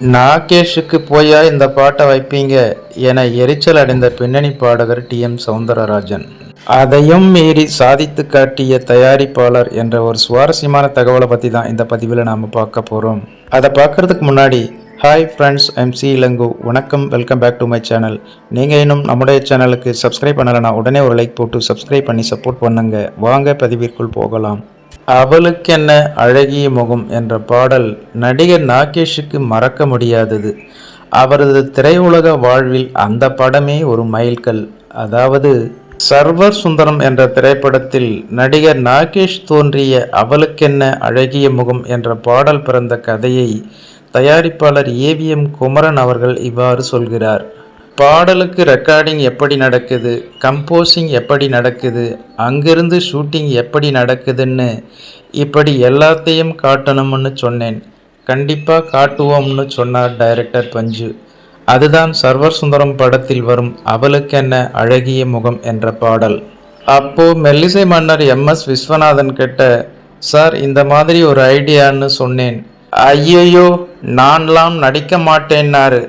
நாகேஷுக்கு போயா இந்த பாட்டை வைப்பீங்க என எரிச்சல் அடைந்த பின்னணி பாடகர் டி எம் சவுந்தரராஜன். அதையும் மீறி சாதித்து காட்டிய தயாரிப்பாளர் என்ற ஒரு சுவாரஸ்யமான தகவலை பற்றி தான் இந்த பதிவில் நாம் பார்க்க போகிறோம் அதை பார்க்கறதுக்கு முன்னாடி ஹாய் ஃப்ரெண்ட்ஸ் எம்சி இளங்கு வணக்கம் welcome back to my channel. நீங்கள் இன்னும் நம்முடைய சேனலுக்கு சப்ஸ்கிரைப் பண்ணலைன்னா உடனே ஒரு லைக் போட்டு சப்ஸ்கிரைப் பண்ணி சப்போர்ட் பண்ணுங்க. வாங்க பதிவிற்குள் போகலாம். அவளுக்கென்ன அழகிய முகம் என்ற பாடல் நடிகர் நாகேஷுக்கு மறக்க முடியாதது. அவரது திரையுலக வாழ்வில் அந்த படமே ஒரு மைல்கல். அதாவது சர்வர் சுந்தரம் என்ற திரைப்படத்தில் நடிகர் நாகேஷ் தோன்றிய அவளுக்கென்ன அழகிய முகம் என்ற பாடல் பிறந்த கதையை தயாரிப்பாளர் ஏவிஎம் குமரன் அவர்கள் இவ்வாறு சொல்கிறார். பாடலுக்கு ரெக்கார்டிங் எப்படி நடக்குது கம்போசிங் எப்படி நடக்குது அங்கிருந்து ஷூட்டிங் எப்படி நடக்குதுன்னு இப்படி எல்லாத்தையும் காட்டணும்னு சொன்னேன். கண்டிப்பாக காட்டுவோம்னு சொன்னார் டைரக்டர் பஞ்சு. அதுதான் சர்வர் சுந்தரம் படத்தில் வரும் அவளுக்கென்ன அழகிய முகம் என்ற பாடல். அப்போ மெல்லிசை மன்னர் எம் எஸ் விஸ்வநாதன் கிட்ட சார் இந்த மாதிரி ஒரு ஐடியான்னு சொன்னேன். ஐயையோ நான்லாம் நடிக்க மாட்டேன்னாரு.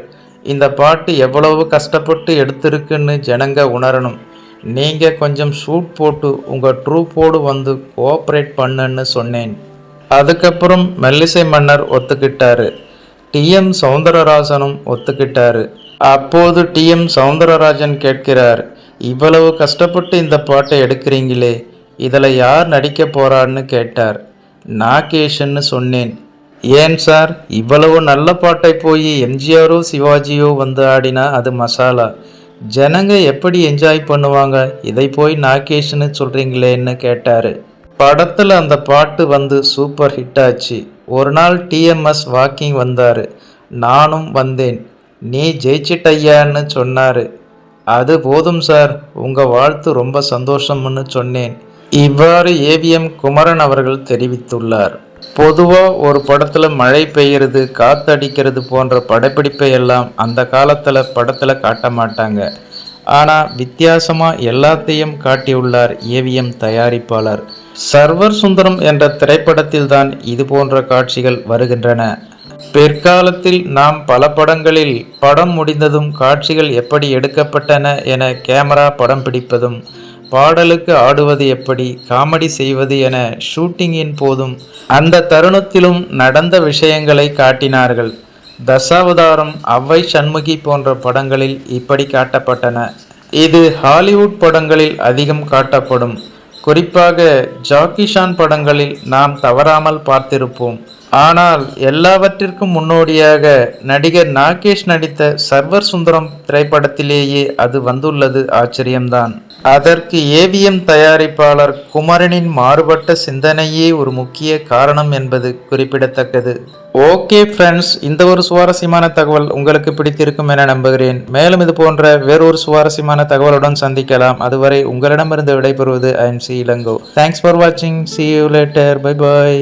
இந்த பாட்டு எவ்வளவு கஷ்டப்பட்டு எடுத்திருக்குன்னு ஜனங்க உணரணும். நீங்கள் கொஞ்சம் ஷூட் போட்டு உங்கள் ட்ரூப்போடு வந்து கோஆப்ரேட் பண்ணுன்னு சொன்னேன். அதுக்கப்புறம் மெல்லிசை மன்னர் ஒத்துக்கிட்டாரு. டிஎம் சௌந்தரராஜனும் ஒத்துக்கிட்டாரு. அப்போது டிஎம் சௌந்தரராஜன் கேட்கிறார் இவ்வளவு கஷ்டப்பட்டு இந்த பாட்டை எடுக்கிறீங்களே இதில் யார் நடிக்க போறான்னு கேட்டார். நாகேஷன்னு சொன்னேன். ஏன் சார்? இவ்வளவு நல்ல பாட்டை போய் எம்ஜிஆரோ சிவாஜியோ வந்து ஆடினா அது மசாலா. ஜனங்க எப்படி என்ஜாய் பண்ணுவாங்க? இதை போய் நாகேஷ்னு சொல்கிறீங்களேன்னு கேட்டார். படத்தில் அந்த பாட்டு வந்து சூப்பர் ஹிட் ஆச்சு. ஒரு நாள் டிஎம்எஸ் வாக்கிங் வந்தார். நானும் வந்தேன். நீ ஜெயிச்சிட்டையான்னு சொன்னார். அது போதும் சார். உங்கள் வாழ்த்து ரொம்ப சந்தோஷம்னு சொன்னேன். இவ்வாறு ஏவிஎம் குமரன் அவர்கள் தெரிவித்துள்ளார். பொதுவாக ஒரு படத்தில் மழை பெய்கிறது காத்தடிக்கிறது போன்ற படப்பிடிப்பை எல்லாம் அந்த காலத்தில் படத்தில் காட்ட மாட்டாங்க. ஆனால் வித்தியாசமாக எல்லாத்தையும் காட்டியுள்ளார் ஏவிஎம் தயாரிப்பாளர். சர்வர் சுந்தரம் என்ற திரைப்படத்தில் தான் இது போன்ற காட்சிகள் வருகின்றன. பிற்காலத்தில் நாம் பல படங்களில் படம் முடிந்ததும் காட்சிகள் எப்படி எடுக்கப்பட்டன என கேமரா படம் பிடிப்பதும் பாடலுக்கு ஆடுவது எப்படி காமெடி செய்வது என ஷூட்டிங்கின் போதும் அந்த தருணத்திலும் நடந்த விஷயங்களை காட்டினார்கள். தசாவதாரம் அவ்வை சண்முகி போன்ற படங்களில் இப்படி காட்டப்பட்டன. இது ஹாலிவுட் படங்களில் அதிகம் காட்டப்படும். குறிப்பாக ஜாக்கிஷான் படங்களில் நாம் தவறாமல் பார்த்திருப்போம். ஆனால் எல்லாவற்றிற்கும் முன்னோடியாக நடிகர் நாகேஷ் நடித்த சர்வர் சுந்தரம் திரைப்படத்திலேயே அது வந்துள்ளது ஆச்சரியம்தான். அதற்கு ஏவிஎம் தயாரிப்பாளர் குமரனின் மாறுபட்ட சிந்தனையே ஒரு முக்கிய காரணம் என்பது குறிப்பிடத்தக்கது. ஓகே ஃப்ரெண்ட்ஸ் இந்த ஒரு சுவாரஸ்யமான தகவல் உங்களுக்கு பிடித்திருக்கும் என நம்புகிறேன். மேலும் இது போன்ற வேறொரு சுவாரஸ்யமான தகவலுடன் சந்திக்கலாம். அதுவரை உங்களிடமிருந்து விடைபெறுவது I M C Ilango. Thanks for வாட்சிங் see you later bye bye